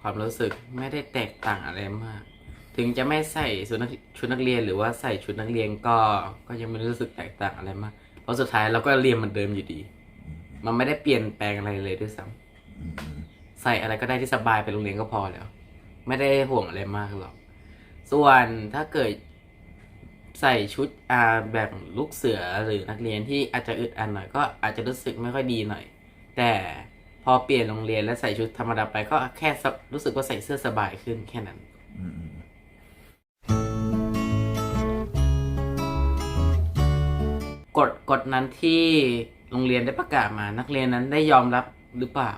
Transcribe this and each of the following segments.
ความรู้สึกไม่ได้แตกต่างอะไรมาก ถึงจะไม่ใส่ชุดนักชุดนักเรียนหรือว่าใส่ชุดนักเรียนก็ก็ยังไม่รู้สึกแตกต่างอะไรมาก เพราะสุดท้ายเราก็เรียนเหมือนเดิมอยู่ดี มันไม่ได้เปลี่ยนแปลงอะไรเลยด้วยซ้ำใส่อะไรก็ได้ที่สบายไปโรงเรียนก็พอแล้ว ไม่ได้ห่วงอะไรมากหรอก ส่วนถ้าเกิดใส่ชุดอาแบบลูกเสือหรือนักเรียนที่อาจจะอึดอัดหน่อยก็อาจจะรู้สึกไม่ค่อยดีหน่อย แต่ พอเปลี่ยนโรงเรียนแล้วใส่ชุดธรรมดาไปก็แค่สบรู้สึกว่าใส่เสื้อสบายขึ้นแค่นั้นกฎกฎนั้นที่โรงเรียนได้ประกาศมา นักเรียนนั้นได้ยอมรับหรือเปล่า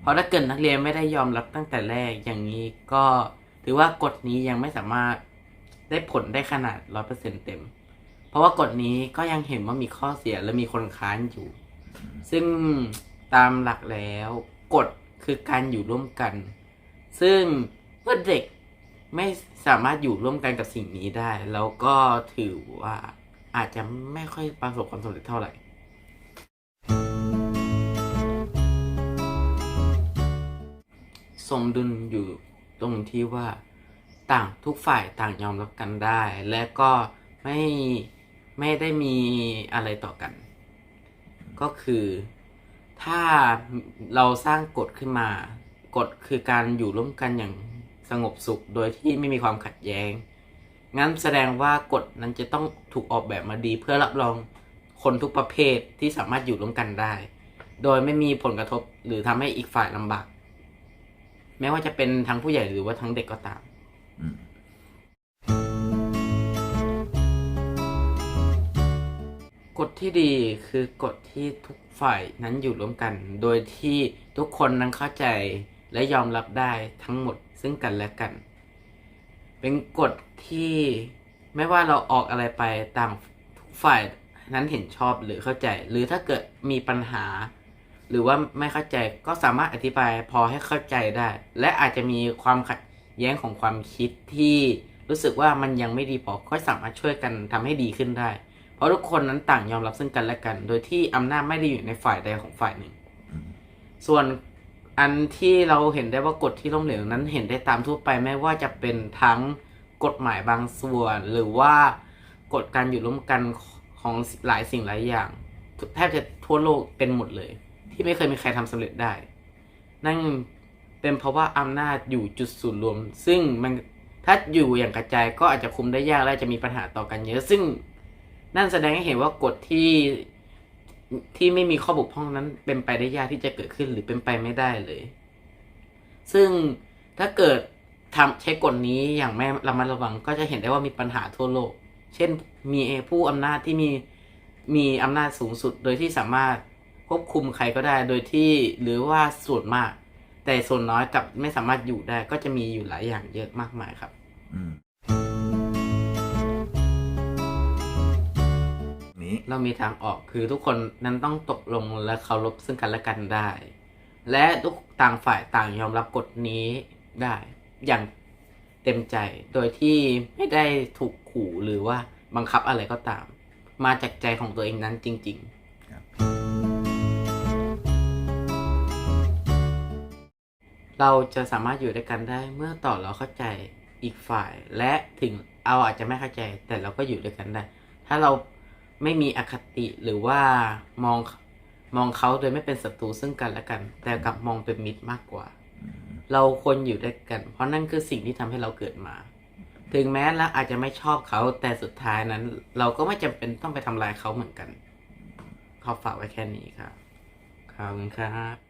เพราะถ้าเกิดนักเรียนไม่ได้ยอมรับตั้งแต่แรกอย่างนี้ก็ถือว่ากฎนี้ยังไม่สามารถได้ผลได้ขนาดร้อยเปอร์เซ็นเต็ม เพราะว่ากฎนี้ก็ยังเห็นว่ามีข้อเสียและมีคนค้านอยู่ ซึ่ง ตามหลักแล้วกฎคือการอยู่ร่วมกัน ซึ่งเมื่อเด็กไม่สามารถอยู่ร่วมกันกับสิ่งนี้ได้ แล้วก็ถือว่าอาจจะไม่ค่อยประสบความสำเร็จเท่าไหร่สมดุลอยู่ตรงที่ว่าต่างทุกฝ่ายต่างยอมรับกันได้ และก็ไม่ไม่ได้มีอะไรต่อกัน ก็คือ ถ้าเราสร้างกฎขึ้นมากฎคือการอยู่ร่วมกันอย่างสงบสุข โดยที่ไม่มีความขัดแย้ง งั้นแสดงว่ากฎนั้นจะต้องถูกออกแบบมาดีเพื่อรับรองคนทุกประเภทที่สามารถอยู่ร่วมกันได้ โดยไม่มีผลกระทบหรือทำให้อีกฝ่ายลำบาก แม้ว่าจะเป็นทั้งผู้ใหญ่หรือว่าทั้งเด็กก็ตาม อืม กฎที่ดีคือกฎที่ทุกฝ่ายนั้นอยู่ร่วมกัน โดยที่ทุกคนนั้นเข้าใจและยอมรับได้ทั้งหมดซึ่งกันและกัน เป็นกฎที่ไม่ว่าเราออกอะไรไปต่างทุกฝ่ายนั้นเห็นชอบหรือเข้าใจ หรือถ้าเกิดมีปัญหา หรือว่าไม่เข้าใจก็สามารถอธิบายพอให้เข้าใจได้ และอาจจะมีความขัดแย้งของความคิดที่รู้สึกว่ามันยังไม่ดีพอก็สามารถช่วยกันทำให้ดีขึ้นได้ เพราะทุกคนนั้นต่างยอมรับซึ่งกันและกัน โดยที่อำนาจไม่ได้อยู่ในฝ่ายใดของฝ่ายหนึ่งอืมส่วนอันที่เราเห็นได้ว่ากฎที่ล้มเหลวนั้นเห็นได้ตามทั่วไปไม่ว่าจะเป็นทั้งกฎหมายบางส่วน หรือว่ากฎการอยู่ร่วมกันของหลายสิ่งหลายอย่างแทบจะทั่วโลกเป็นหมดเลย ที่ไม่เคยมีใครทำสำเร็จได้ นั่นเป็นเพราะว่าอำนาจอยู่จุดศูนย์รวม ซึ่งมันถ้าอยู่อย่างกระจายก็อาจจะคุมได้ยากและจะมีปัญหาต่อกันเยอะซึ่ง นั่นแสดงให้เห็นว่ากฎที่ที่ไม่มีข้อบกพร่องนั้นเป็นไปได้ยากที่จะเกิดขึ้นหรือเป็นไปไม่ได้เลย ซึ่งถ้าเกิดทำใช้กฎนี้อย่างไม่ระมัดระวังก็จะเห็นได้ว่ามีปัญหาทั่วโลก เช่นมีผู้อำนาจที่มีมีอำนาจสูงสุด โดยที่สามารถควบคุมใครก็ได้ โดยที่หรือว่าส่วนมาก แต่ส่วนน้อยกับไม่สามารถอยู่ได้ก็จะมีอยู่หลายอย่างเยอะมากมายครับ อืม เรามีทางออกคือทุกคนนั้นต้องตกลงและเคารพซึ่งกันและกันได้ และทุกต่างฝ่ายต่างยอมรับกฎนี้ได้ อย่างเต็มใจโดยที่ไม่ได้ถูกขู่หรือว่าบังคับอะไรก็ตาม มาจากใจของตัวเองนั้นจริงๆครับเราจะสามารถอยู่ด้วยกันได้เมื่อต่อเราเข้าใจอีกฝ่ายและถึงเราอาจจะไม่เข้าใจ แต่เราก็อยู่ด้วยกันได้ ถ้าเรา ไม่มีอคติหรือว่ามองมองเขาโดยไม่เป็นศัตรูซึ่งกันและกัน แต่กลับมองเป็นมิตรมากกว่า เราควรอยู่ด้วยกัน เพราะนั่นคือสิ่งที่ทำให้เราเกิดมา ถึงแม้เราอาจจะไม่ชอบเขาแต่สุดท้ายนั้น เราก็ไม่จำเป็นต้องไปทำลายเขาเหมือนกันขอฝากไว้แค่นี้ครับขอบคุณครับ